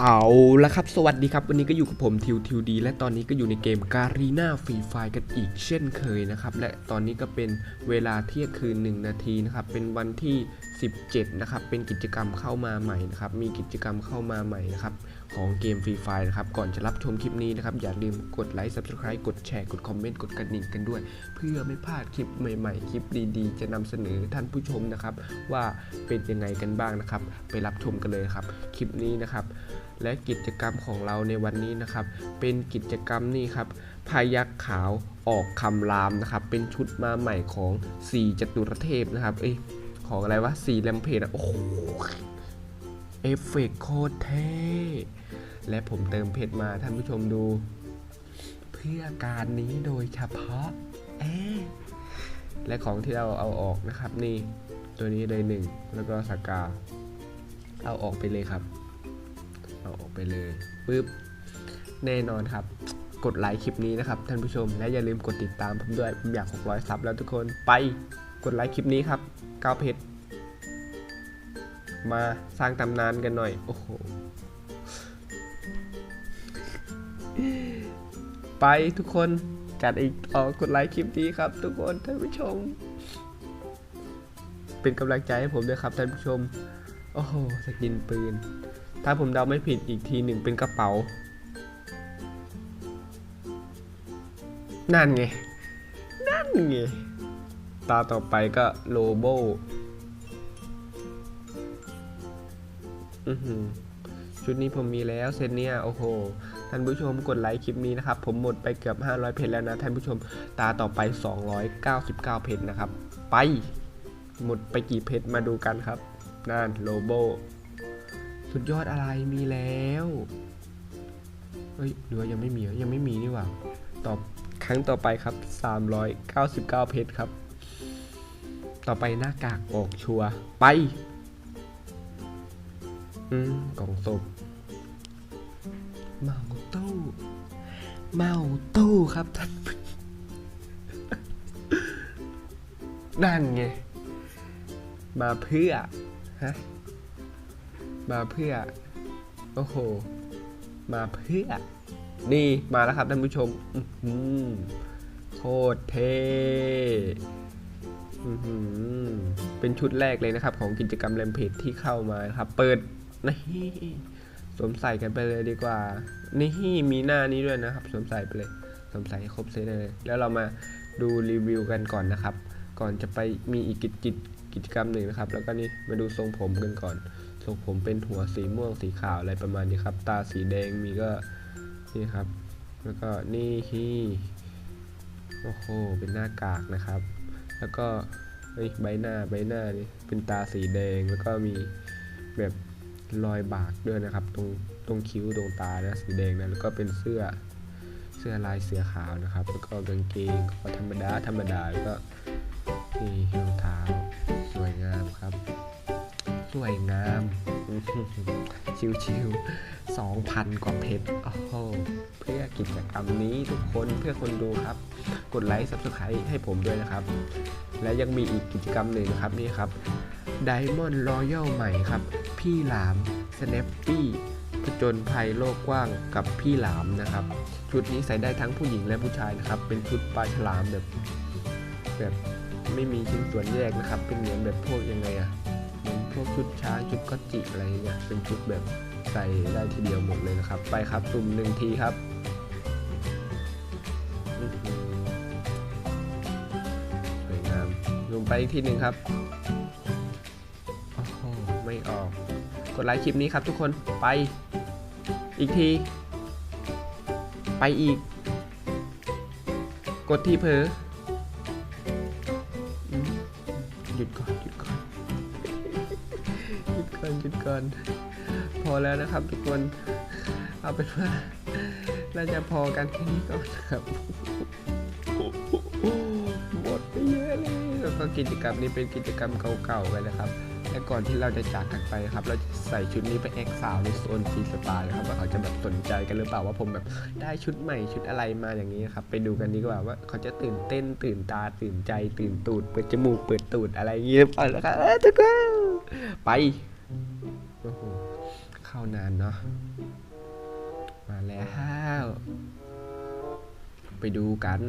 เอาละครับ สวัสดีครับ วันนี้ก็อยู่กับผมทิวทิวดี และตอนนี้ก็อยู่ในเกมการีนาฟรีไฟกันอีกเช่นเคยนะครับ และตอนนี้ก็เป็นเวลาเที่ยงคืน 1 นาทีนะครับ เป็นวันที่17 นะครับ เป็นกิจกรรมเข้ามาใหม่นะครับ มีกิจกรรมเข้ามาใหม่นะครับ ของเกมฟรีไฟนะครับ ก่อนจะรับชมคลิปนี้นะครับ อย่าลืมกดไลค์ subscribe กดแชร์ กดคอมเมนต์ กดกระดิ่งกันด้วย เพื่อไม่พลาดคลิปใหม่ ๆ คลิปดีๆ จะนำเสนอท่านผู้ชมนะครับ ว่าเป็นยังไงกันบ้างนะครับ ไปรับชมกันเลยครับ คลิปนี้นะครับ และกิจกรรมของเราในวันนี้นะครับ เป็นกิจกรรมนี่ครับพายักขาวออกคำรามนะครับ เป็นชุดมาใหม่ของ 4จตุรเทพนะครับ เอ้ย ของอะไรวะ4แลมเพจอะโอ้โหเอฟเฟกต์โคตรเท่และผมเติมเพชรมาท่านผู้ชมดู เพื่อการนี้โดยเฉพาะเอและของที่เราเอาออกนะครับนี่ ตัวนี้เลยหนึ่งแล้วก็สากา เอาออกไปเลยครับ เอาออกไปเลยปึ๊บแน่นอนครับ กดไลค์คลิปนี้นะครับท่านผู้ชม และอย่าลืมกดติดตามผมด้วยผมอยาก 600 ซับแล้วทุกคนไป กดไลค์คลิปนี้ครับก้าวเพชรมาสร้างตำนานกันหน่อย โอ้โห ไปทุกคนจัดอีกต่อกดไลค์คลิปนี้ครับ ทุกคนท่านผู้ชม เป็นกำลังใจให้ผมด้วยครับท่านผู้ชม โอ้โห สกินปืน ถ้าผมเดาไม่ผิดอีกทีหนึ่งเป็นกระเป๋า นั่นไง นั่นไง ตาต่อไปก็โลโบชุดนี้ผมมีแล้วเซตเนียโอ้โหท่านผู้ชมกดไลค์คลิปนี้นะครับ ผมหมดไปเกือบ 500 เพจแล้วนะท่านผู้ชมตาต่อไป 299 เพจนะครับ ไป หมดไปกี่เพจมาดูกันครับนั่นโลโบสุดยอดอะไรมีแล้วเฮ้ยหรือว่ายังไม่มียังไม่มีนี่หว่าต่อครั้งต่อไปครับ 399 เพชรครับ ต่อไปหน้ากากออกชัวไป อืมกล่องศพเมาตู้เมาตู้ครับท่านนั่นไง มาเพื่อ ฮะ มาเพื่อ โอ้โห มาเพื่อ นี่มาแล้วครับท่านผู้ชมอื้อหือโคตรเท่ เป็นชุดแรกเลยนะครับ ของกิจกรรมแรมเพจที่เข้ามาครับ เปิดนี่สวมใส่กันไปเลยดีกว่า นี่มีหน้านี้ด้วยนะครับ สวมใส่ไปเลยสวมใส่ครบเซตเลย แล้วเรามาดูรีวิวกันก่อนนะครับ ก่อนจะไปมีอีกกิจกิจกิจกรรมหนึ่งนะครับ แล้วก็นี่มาดูทรงผมกันก่อน ทรงผมเป็นหัวสีม่วงสีขาวอะไรประมาณนี้ครับ ตาสีแดงมีก็นี่ครับ แล้วก็นี่ฮีโอ้โหเป็นหน้ากากนะครับ แล้วก็เฮ้ใบหน้าใบหน้านี่เป็นตาสีแดงแล้วก็มีแบบรอยบากด้วยนะครับ ตรงตรงคิ้วตรงตานะสีแดงนะแล้วก็เป็นเสื้อเสื้อลายเสือขาวนะครับ แล้วก็กางเกงก็ธรรมดาธรรมดาแล้วก็นี่รองเท้าสวยงามครับ สวยงามชิวๆ สองพันกว่าเพชรโอ้โหเพื่อกิจกรรมนี้ทุกคนเพื่อคนดูครับ กดไลค์ subscribe ให้ผมด้วยนะครับ และยังมีอีกกิจกรรมหนึ่งนะครับนี่ครับ Diamond Royal ใหม่ครับ พี่หลาม Snappy ผจญภัยโลกกว้างกับพี่หลามนะครับ ชุดนี้ใส่ได้ทั้งผู้หญิงและผู้ชายนะครับ เป็นชุดปลาฉลามแบบแบบไม่มีชิ้นส่วนแยกนะครับ เป็นเหมือนแบบพวกยังไงอะเหมือนพวกชุดช้างชุดก็อตจิอะไรเงี้ยเป็นชุดแบบ ใส่ได้ทีเดียวหมดเลยนะครับ ไปครับสุ่มหนึ่งทีครับสวยงามลงไปอีกทีหนึ่งครับโอ้โหไม่ออก กดไลค์คลิปนี้ครับทุกคนไปอีกที ไปอีก กดที่เผลอหยุดก่อนหยุดก่อนหยุดก่อนหยุดก่อน พอแล้วนะครับ ทุกคน เอาเป็นว่าเราจะพอกันแค่นี้ก่อนนะครับหมดไปเยอะเลยแล้วก็กิจกรรมนี้เป็นกิจกรรมเก่าๆกันนะครับและก่อนที่เราจะจากกันไปครับ เราจะใส่ชุดนี้ไปแอคสาวในโซนฟรีสไตล์นะครับว่าเขาจะแบบสนใจกันหรือเปล่าว่าผมแบบได้ชุดใหม่ชุดอะไรมาอย่างนี้ครับ ไปดูกันดีกว่าว่าเขาจะตื่นเต้นตื่นตาตื่นใจ ตื่นตูดเปิดจมูกเปิดตูดอะไรอย่างนี้หรือเปล่านะครับเอ้ทุกคนไปโอ้โห เข้านานเนาะ มาแล้ว ไปดูกัน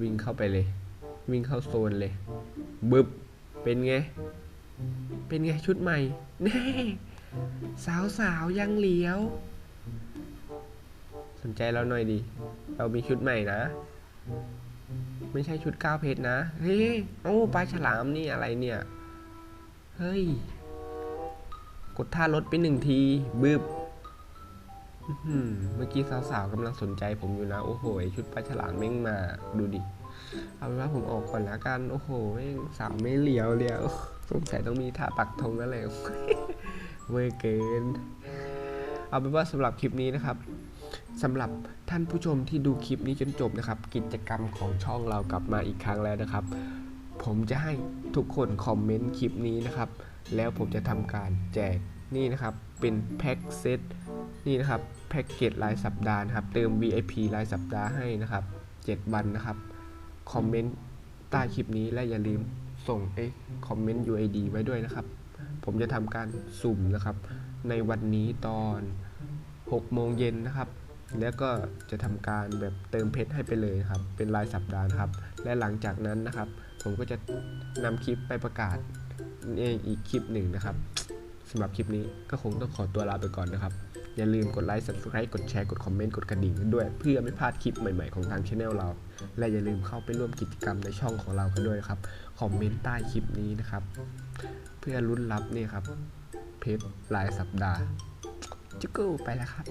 วิ่งเข้าไปเลย วิ่งเข้าโซนเลย บึบ เป็นไง เป็นไงชุดใหม่ แน่ สาวสาวยังเหลียว สนใจเราหน่อยดิ เรามีชุดใหม่นะ ไม่ใช่ชุดก้าวเพชรนะ เฮ้ย โอ้ปลาฉลามนี่อะไรเนี่ย เฮ้ย กดท่ารถไปหนึ่งทีบึบอื้อหือเมื่อกี้สาวๆกำลังสนใจผมอยู่นะ โอ้โห ชุดปลาฉลามแม่งมา ดูดิ เอาเป็นว่าผมออกก่อนละกัน โอ้โหแม่งสาวไม่เหลียวเลียอะสงสัยต้องมีท่าปักธงแล้วแหละเวอร์เกิน เอาเป็นว่าสำหรับคลิปนี้นะครับสำหรับท่านผู้ชมที่ดูคลิปนี้จนจบนะครับ กิจกรรมของช่องเรากลับมาอีกครั้งแล้วนะครับ ผมจะให้ทุกคนคอมเมนต์คลิปนี้นะครับ แล้วผมจะทำการแจกนี่นะครับ เป็นแพ็กเซตนี่นะครับแพ็กเกจรายสัปดาห์นะครับ เติม VIP รายสัปดาห์ให้นะครับ 7 วันนะครับ คอมเมนต์ใต้คลิปนี้และอย่าลืมส่งเอ้คอมเมนต์ UID ไว้ด้วยนะครับ ผมจะทำการสุ่มนะครับ ในวันนี้ตอน6โมงเย็นนะครับ แล้วก็จะทำการแบบเติมเพชรให้ไปเลยครับ เป็นรายสัปดาห์นะครับ และหลังจากนั้นนะครับ ผมก็จะนำคลิปไปประกาศ ในอีกคลิปหนึ่งนะครับสำหรับคลิปนี้ก็คงต้องขอตัวลาไปก่อนนะครับ อย่าลืมกดไลค์ subscribe กดแชร์ กดคอมเมนต์ กดกระดิ่งด้วย เพื่อไม่พลาดคลิปใหม่ๆของทางช anel เรา และอย่าลืมเข้าไปร่วมกิจกรรมในช่องของเรากันด้วยนะครับ คอมเมนต์ใต้คลิปนี้นะครับ เพื่อลุ้นรับนี่ครับ เพจรายสัปดาห์จุกกูไปแล้วครับ